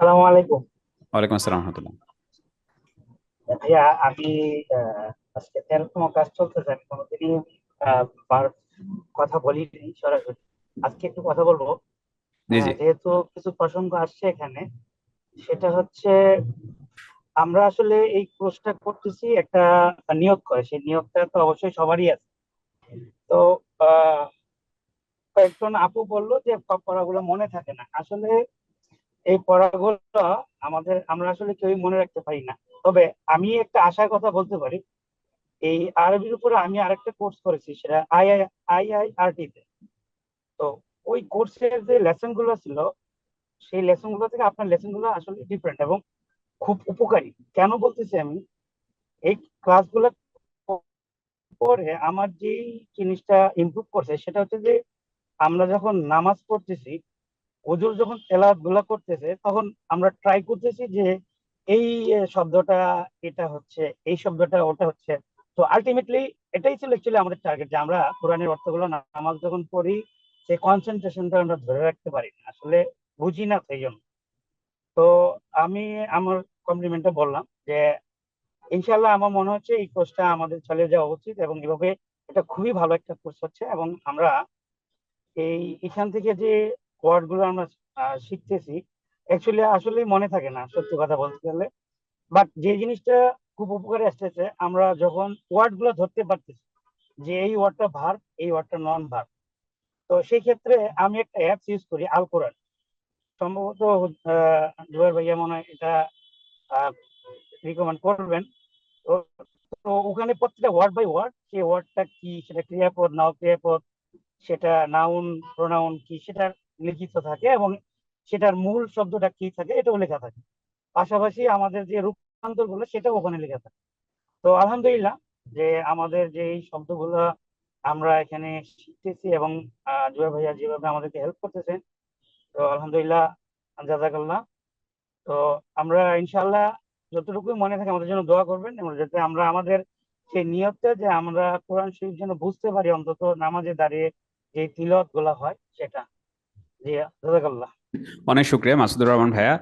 সালামু আলাইকুম। ওয়ালাইকুম আসসালাম রহমতুল্লাহ। ভাইয়া আমি আজকে তেরোতম কাজ চলতেছে আমি কোনোদিনই কথা বলিনি সরাসরি। আজকে একটু কথা বলব। যেহেতু কিছু প্রসঙ্গ আসছে এখানে সেটা হচ্ছে আমরা আসলে এই কোর্সটা করতেছি একটা নিয়োগ করে সেই নিয়োগটা তো অবশ্যই সবারই আছে। তো আহ, কয়েকজন আপু বলল যে পড়াগুলো মনে থাকে না। আসলে এই পড়াগুলো আমাদের, আমরা আসলে কেউই মনে রাখতে পারি না। তবে আমি একটা আশার কথা বলতে পারি। এই আরবির উপরে আমি আরেকটা কোর্স করেছি, সেটা I I I I R T তে। তো ওই কোর্সের যে লেসনগুলো ছিল, সেই লেসনগুলো থেকে আপনার লেসনগুলো আসলে ডিফারেন্ট এবং খুব উপকারী। কেন বলতেছি আমি? এই ক্লাসগুলো পরে আমার যেই জিনিসটা ইমপ্রুভ করছে, সেটা হচ্ছে যে আমরা যখন নামাজ পড়তেছি হুজুর যখন তেলাওয়াত করতেছে, তখন আমরা ট্রাই করতেছি যে এই শব্দটা এটা হচ্ছে, এই শব্দটা ওটা হচ্ছে। তো আলটিমেটলি এটাই ছিল অ্যাকচুয়ালি আমাদের টার্গেট যে আমরা কোরআনের অর্থগুলো নামাজ যখন পড়ি সেই কনসেন্ট্রেশনটা আমরা ধরে রাখতে পারি না। আসলে বুঝি না সেই জন্য। তো আমি আমার কমপ্লিমেন্টটা বললাম যে ইনশাল্লাহ আমার মনে হচ্ছে এই কোর্সটা আমাদের চালিয়ে যাওয়া উচিত এবং এভাবে এটা খুবই ভালো একটা কোর্স হচ্ছে এবং আমরা এই এখান থেকে যে ওয়ার্ডগুলো আমরা শিখতেছি। অ্যাকচুয়ালি আসলে মনে থাকে না, সত্যি কথা বলতে গেলে। বাট যে জিনিসটা খুব উপকারে আসতেছে, আমরা যখন ওয়ার্ডগুলো ধরতে পারতেছি, যে এই ওয়ার্ডটা ভার্ব এই ওয়ার্ডটা নন ভার্ব তো সেই ক্ষেত্রে আমি একটা অ্যাপস ইউজ করি আল কোরআন সম্ভবত জুয়ার ভাইয়া মনে হয় এটা রিকমেন্ড করবেন। তো ওখানে প্রত্যেকটা ওয়ার্ড বাই ওয়ার্ড সেই ওয়ার্ডটা কি, সেটা ক্রিয়াপদ, নাও ক্রিয়াপদ, সেটা নাউন প্রোনাউন কি সেটা লিখিত থাকে এবং সেটার মূল শব্দটা কি থাকে এটাও লেখা থাকে। পাশাপাশি আমাদের যে রূপান্তরগুলো সেটাও ওখানে লেখা থাকে। তো আলহামদুলিল্লাহ যে আমাদের যে এই শব্দগুলো আমরা এখানে শিখতেছি এবং জুয়া ভাইয়া যেভাবে আমাদেরকে হেল্প করতেছেন, তো আলহামদুলিল্লাহ জাজাকাল্লাহ তো আমরা ইনশাল্লাহ যতটুকু মনে থাকে আমাদের জন্য দোয়া করবেন এবং যাতে আমরা আমাদের সেই নিয়তটা যে আমরা কোরআন শরীফ যেন বুঝতে পারি অন্তত নামাজে দাঁড়িয়ে যে তিলতগুলা হয় সেটা। অনেক শুক্রিয়া মাসুদুর রহমান ভাইয়া।